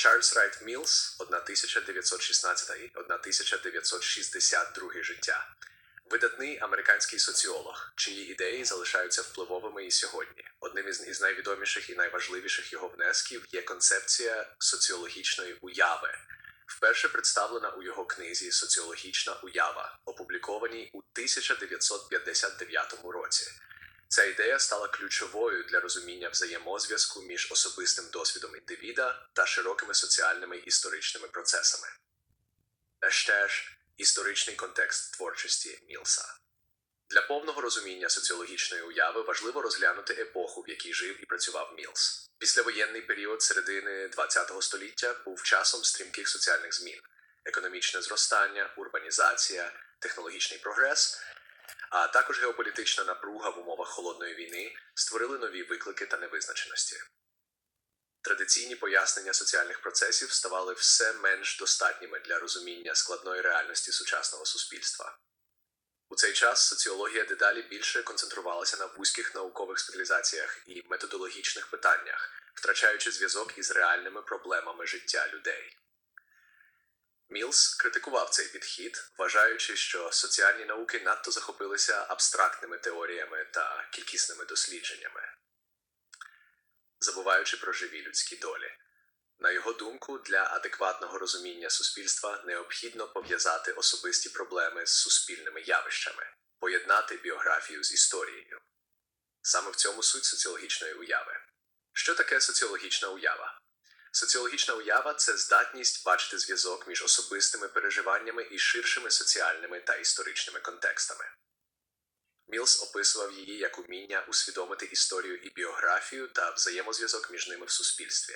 Чарльз Райт Мілс 1916-1962 життя. Видатний американський соціолог, чиї ідеї залишаються впливовими і сьогодні. Одним із найвідоміших і найважливіших його внесків є концепція соціологічної уяви, вперше представлена у його книзі Соціологічна уява, опублікованій у 1959 році. Ця ідея стала ключовою для розуміння взаємозв'язку між особистим досвідом індивіда та широкими соціальними історичними процесами. Ще ж історичний контекст творчості Мілса. Для повного розуміння соціологічної уяви важливо розглянути епоху, в якій жив і працював Мілс. Післявоєнний період середини ХХ століття був часом стрімких соціальних змін, економічне зростання, урбанізація, технологічний прогрес, а також геополітична напруга в умовах холодної війни створили нові виклики та невизначеності. Традиційні пояснення соціальних процесів ставали все менш достатніми для розуміння складної реальності сучасного суспільства. У цей час соціологія дедалі більше концентрувалася на вузьких наукових спеціалізаціях і методологічних питаннях, втрачаючи зв'язок із реальними проблемами життя людей. Мілс критикував цей підхід, вважаючи, що соціальні науки надто захопилися абстрактними теоріями та кількісними дослідженнями, забуваючи про живі людські долі. На його думку, для адекватного розуміння суспільства необхідно пов'язати особисті проблеми з суспільними явищами, поєднати біографію з історією. Саме в цьому суть соціологічної уяви. Що таке соціологічна уява? Соціологічна уява це здатність бачити зв'язок між особистими переживаннями і ширшими соціальними та історичними контекстами. Мілс описував її як уміння усвідомити історію і біографію та взаємозв'язок між ними в суспільстві.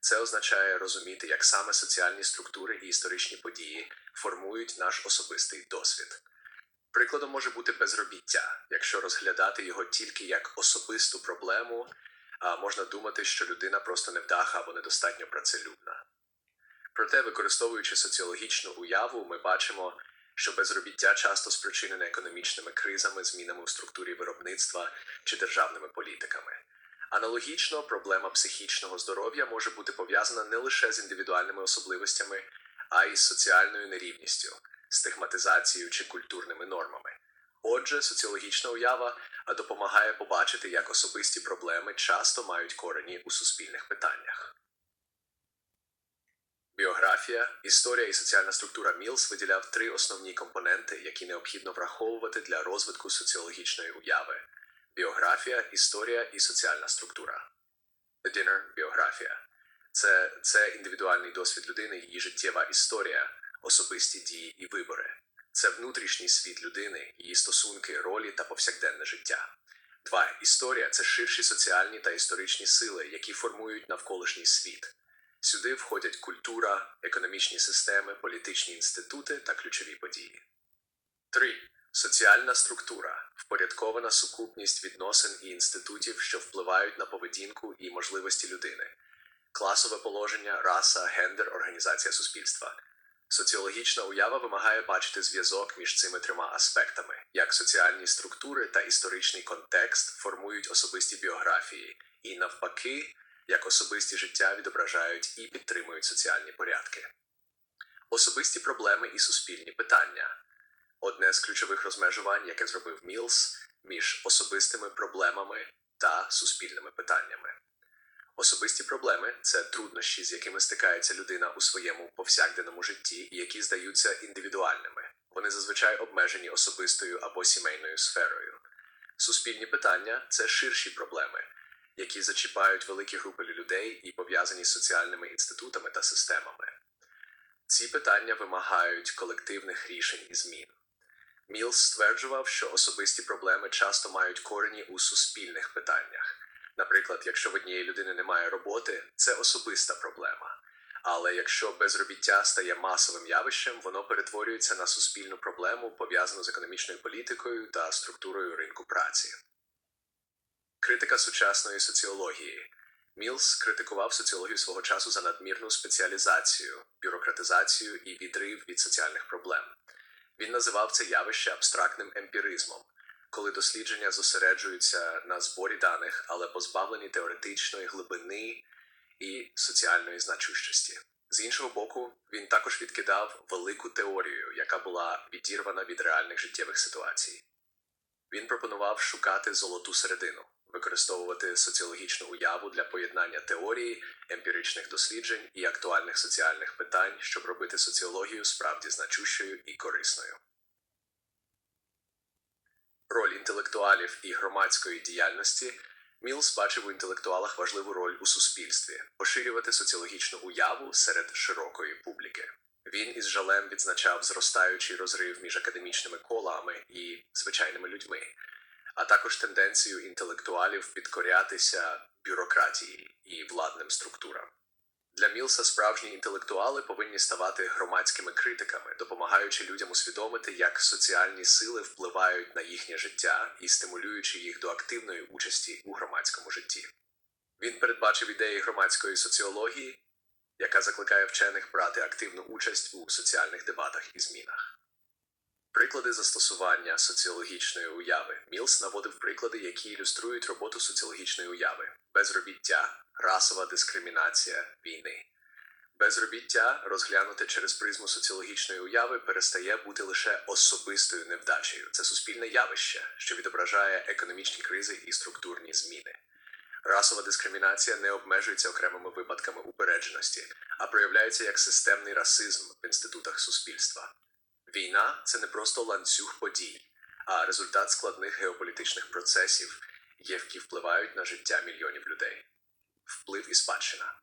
Це означає розуміти, як саме соціальні структури і історичні події формують наш особистий досвід. Прикладом може бути безробіття, якщо розглядати його тільки як особисту проблему, можна думати, що людина просто невдаха або недостатньо працелюбна. Проте, використовуючи соціологічну уяву, ми бачимо, що безробіття часто спричинене економічними кризами, змінами у структурі виробництва чи державними політиками. Аналогічно, проблема психічного здоров'я може бути пов'язана не лише з індивідуальними особливостями, а й з соціальною нерівністю, стигматизацією чи культурними нормами. Отже, соціологічна уява допомагає побачити, як особисті проблеми часто мають корені у суспільних питаннях. Біографія, історія і соціальна структура Мілс виділяв три основні компоненти, які необхідно враховувати для розвитку соціологічної уяви біографія, історія і соціальна структура. Dinner – біографія. Це, це індивідуальний досвід людини, її життєва історія, особисті дії і вибори. Це внутрішній світ людини, її стосунки, ролі та повсякденне життя. Два. Історія це ширші соціальні та історичні сили, які формують навколишній світ. Сюди входять культура, економічні системи, політичні інститути та ключові події. 3. Соціальна структура впорядкована сукупність відносин і інститутів, що впливають на поведінку і можливості людини, класове положення, раса, гендер, організація суспільства. Соціологічна уява вимагає бачити зв'язок між цими трьома аспектами, як соціальні структури та історичний контекст формують особисті біографії, і навпаки, як особисті життя відображають і підтримують соціальні порядки. Особисті проблеми і суспільні питання одне з ключових розмежувань, яке зробив Мілс між особистими проблемами та суспільними питаннями. Особисті проблеми це труднощі, з якими стикається людина у своєму повсякденному житті, які здаються індивідуальними. Вони зазвичай обмежені особистою або сімейною сферою. Суспільні питання це ширші проблеми, які зачіпають великі групи людей і пов'язані з соціальними інститутами та системами. Ці питання вимагають колективних рішень і змін. Мілс стверджував, що особисті проблеми часто мають корені у суспільних питаннях. Наприклад, якщо в однієї людини немає роботи, це особиста проблема. Але якщо безробіття стає масовим явищем, воно перетворюється на суспільну проблему, пов'язану з економічною політикою та структурою ринку праці. Критика сучасної соціології. Мілс критикував соціологію свого часу за надмірну спеціалізацію, бюрократизацію і відрив від соціальних проблем. Він називав це явище абстрактним емпіризмом, коли дослідження зосереджуються на зборі даних, але позбавлені теоретичної глибини і соціальної значущості. З іншого боку, він також відкидав велику теорію, яка була відірвана від реальних життєвих ситуацій. Він пропонував шукати золоту середину, використовувати соціологічну уяву для поєднання теорії, емпіричних досліджень і актуальних соціальних питань, щоб робити соціологію справді значущою і корисною. Роль інтелектуалів і громадської діяльності Мілс бачив у інтелектуалах важливу роль у суспільстві поширювати соціологічну уяву серед широкої публіки. Він із жалем відзначав зростаючий розрив між академічними колами і звичайними людьми, а також тенденцію інтелектуалів підкорятися бюрократії і владним структурам. Для Мілса справжні інтелектуали повинні ставати громадськими критиками, допомагаючи людям усвідомити, як соціальні сили впливають на їхнє життя і стимулюючи їх до активної участі у громадському житті. Він передбачив ідеї громадської соціології, яка закликає вчених брати активну участь у соціальних дебатах і змінах. Приклади застосування соціологічної уяви. Мілс наводив приклади, які ілюструють роботу соціологічної уяви: безробіття, расова дискримінація, війни. Безробіття, розглянуте через призму соціологічної уяви, перестає бути лише особистою невдачею. Це суспільне явище, що відображає економічні кризи і структурні зміни. Расова дискримінація не обмежується окремими випадками упередженості, а проявляється як системний расизм в інститутах суспільства. Війна це не просто ланцюг подій, а результат складних геополітичних процесів, які впливають на життя мільйонів людей. Вплив і спадщина.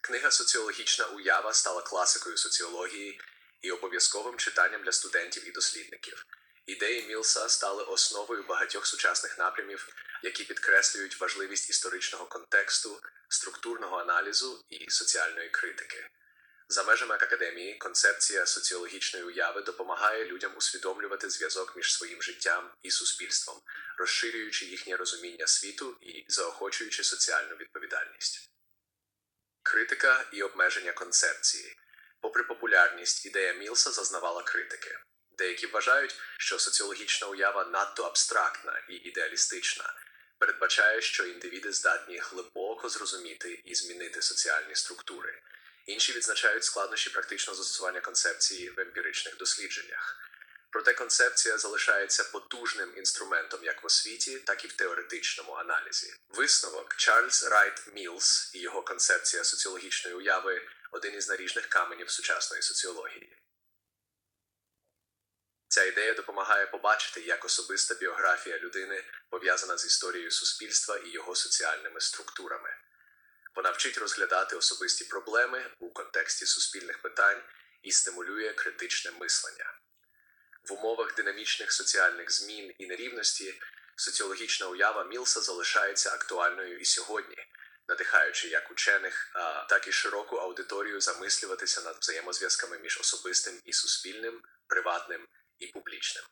Книга Соціологічна уява стала класикою соціології і обов'язковим читанням для студентів і дослідників. Ідеї Мілса стали основою багатьох сучасних напрямів, які підкреслюють важливість історичного контексту, структурного аналізу і соціальної критики. За межами академії концепція соціологічної уяви допомагає людям усвідомлювати зв'язок між своїм життям і суспільством, розширюючи їхнє розуміння світу і заохочуючи соціальну відповідальність. Критика і обмеження концепції. Попри популярність, ідея Мілса зазнавала критики. Деякі вважають, що соціологічна уява надто абстрактна і ідеалістична, передбачає, що індивіди здатні глибоко зрозуміти і змінити соціальні структури. Інші відзначають складнощі практичного застосування концепції в емпіричних дослідженнях. Проте концепція залишається потужним інструментом як в освіті, так і в теоретичному аналізі. Висновок Чарльз Райт Мілс і його концепція соціологічної уяви один із наріжних каменів сучасної соціології. Ця ідея допомагає побачити, як особиста біографія людини пов'язана з історією суспільства і його соціальними структурами. Вона вчить розглядати особисті проблеми у контексті суспільних питань і стимулює критичне мислення. В умовах динамічних соціальних змін і нерівності соціологічна уява Мілса залишається актуальною і сьогодні, надихаючи як учених, так і широку аудиторію замислюватися над взаємозв'язками між особистим і суспільним, приватним і публічним.